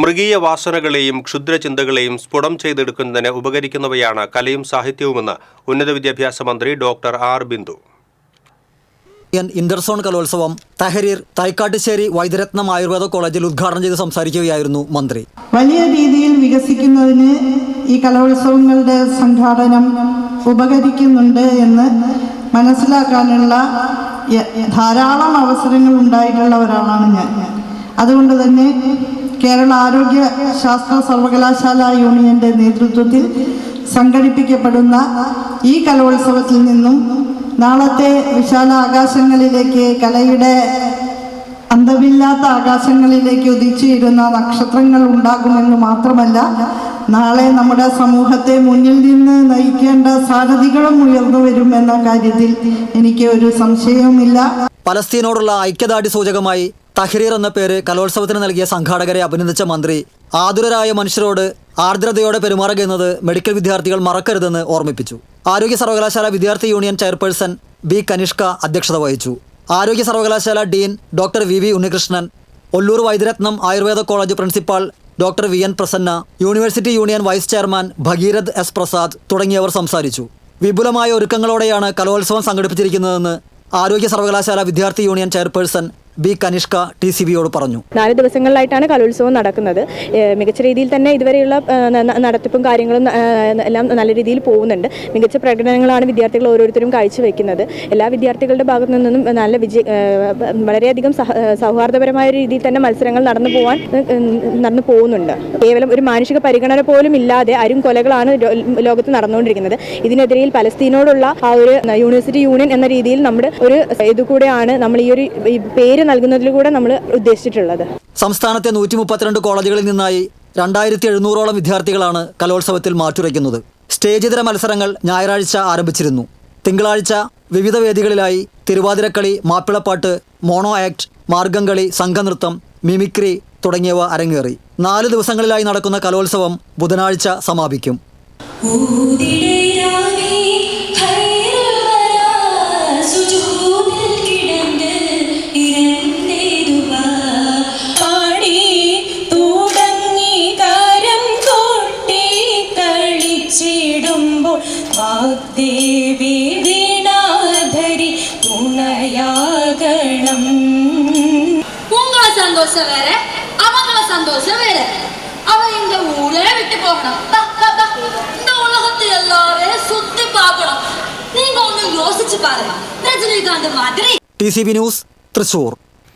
മൃഗീയ വാസനകളെയും ക്ഷുദ്രചിന്തകളെയും സ്ഫുടം ചെയ്തെടുക്കുന്നതിന് ഉപകരിക്കുന്നവയാണ് കലയും സാഹിത്യവുമെന്ന് ഉന്നത വിദ്യാഭ്യാസ മന്ത്രി doctor R Bindu. N interzone കലോത്സവം തഹരീർ തൈക്കാട്ടുശ്ശേരി വൈദ്യരത്നം ആയുർവേദ കോളേജിൽ ഉദ്ഘാടനം ചെയ്ത് സംസാരിക്കുകയായിരുന്നു മന്ത്രി. വലിയ രീതിയിൽ വികസിക്കുന്നതിന് ഈ കലോത്സവങ്ങളുടെ സംഘാടനം ഉപകരിക്കുന്നുണ്ട് എന്ന് മനസ്സിലാക്കാനുള്ള ധാരാളം അവസരങ്ങൾ ഉണ്ടായിട്ടുള്ള ഒരാളാണ് ഞാൻ. അതുകൊണ്ട് തന്നെ കേരള ആരോഗ്യ ശാസ്ത്ര സർവകലാശാല യൂണിയന്റെ നേതൃത്വത്തിൽ സംഘടിപ്പിക്കപ്പെടുന്ന ഈ കലോത്സവത്തിൽ നിന്നും നാളത്തെ വിശാല ആകാശങ്ങളിലേക്ക് കലയുടെ അന്തമില്ലാത്ത ആകാശങ്ങളിലേക്ക് ഉദിച്ചിരുന്ന നക്ഷത്രങ്ങൾ ഉണ്ടാകുമെന്ന് മാത്രമല്ല നാളെ നമ്മുടെ സമൂഹത്തെ മുന്നിൽ നിന്ന് നയിക്കേണ്ട സാരഥികളും ഉയർന്നു വരുമെന്ന കാര്യത്തിൽ എനിക്ക് ഒരു സംശയവുമില്ല. പലസ്തീനോടുള്ള ഐക്യദാർഢ്യ സൂചകമായി തഹരീർ എന്ന പേര് കലോത്സവത്തിന് നൽകിയ സംഘാടകരെ അഭിനന്ദിച്ച മന്ത്രി ആതുരരായ മനുഷ്യരോട് ആർദ്രതയോടെ പെരുമാറുക എന്നത് മെഡിക്കൽ വിദ്യാർത്ഥികൾ മറക്കരുതെന്ന് ഓർമ്മിപ്പിച്ചു. ആരോഗ്യ സർവകലാശാല വിദ്യാർത്ഥി യൂണിയൻ ചെയർപേഴ്സൺ ബി കനിഷ്ക അധ്യക്ഷത വഹിച്ചു. ആരോഗ്യ സർവകലാശാല dean doctor V V Unnikrishnan Ollur Vaidyaratnam Ayurveda college principal doctor V N Prasanna university union vice chairman Bhagirath S Prasad തുടങ്ങിയവർ സംസാരിച്ചു. വിപുലമായ ഒരുക്കങ്ങളോടെയാണ് കലോത്സവം സംഘടിപ്പിച്ചിരിക്കുന്നതെന്ന് ആരോഗ്യ സർവകലാശാല വിദ്യാർത്ഥി union chairperson B Kanishka T C ബിയോട് പറഞ്ഞു. നാല് ദിവസങ്ങളിലായിട്ടാണ് കലോത്സവം നടക്കുന്നത്. മികച്ച രീതിയിൽ തന്നെ ഇതുവരെയുള്ള നടത്തിപ്പും കാര്യങ്ങളും എല്ലാം നല്ല രീതിയിൽ പോകുന്നുണ്ട്. മികച്ച പ്രകടനങ്ങളാണ് വിദ്യാർത്ഥികൾ ഓരോരുത്തരും കാഴ്ചവെക്കുന്നത്. എല്ലാ വിദ്യാർത്ഥികളുടെ ഭാഗത്തു നിന്നും നല്ല വിജയ വളരെയധികം സൗഹാർദ്ദപരമായ രീതിയിൽ തന്നെ മത്സരങ്ങൾ നടന്നു പോകാൻ നടന്നു പോകുന്നുണ്ട്. കേവലം ഒരു മാനുഷിക പരിഗണന പോലും ഇല്ലാതെ അരും കൊലകളാണ് ലോകത്ത് നടന്നുകൊണ്ടിരിക്കുന്നത്. ഇതിനെതിരെയിൽ പലസ്തീനോടുള്ള ആ ഒരു യൂണിവേഴ്സിറ്റി യൂണിയൻ എന്ന രീതിയിൽ നമ്മുടെ ഒരു ഇത് കൂടെയാണ് നമ്മൾ ഈ ഒരു പേര് നൽകുന്നതിലൂടെ നമ്മൾ ഉദ്ദേശിച്ചിട്ടുള്ളത്. സംസ്ഥാനത്തെ നൂറ്റി മുപ്പത്തിരണ്ട് കോളേജുകളിൽ നിന്നായി രണ്ടായിരത്തി എഴുന്നൂറോളം വിദ്യാർത്ഥികളാണ് കലോത്സവത്തിൽ മാറ്റുരയ്ക്കുന്നത്. സ്റ്റേജിതര മത്സരങ്ങൾ ഞായറാഴ്ച ആരംഭിച്ചിരുന്നു. തിങ്കളാഴ്ച വിവിധ വേദികളിലായി തിരുവാതിരക്കളി മാപ്പിളപ്പാട്ട് മോണോ ആക്ട് മാർഗംകളി സംഘനൃത്തം മിമിക്രി തുടങ്ങിയവ അരങ്ങേറി. നാല് ദിവസങ്ങളിലായി നടക്കുന്ന കലോത്സവം ബുധനാഴ്ച സമാപിക്കും. കളിച്ചിടുമ്പോൾ വാഗ്ദേവി വീണാധരി തുണയാകണം உங்களை சந்தோஷம் வேற அவங்கள சந்தோஷம் வேற அவ இந்த ஊரே விட்டு போகணும் தா, தா, தா. இந்த உலகத்தை எல்லாரையும் சுத்தி பார்க்கணும் நீங்க ஒண்ணு யோசிச்சு பாருங்க ரஜினிகாந்த் மாதிரி T C B news Thrissur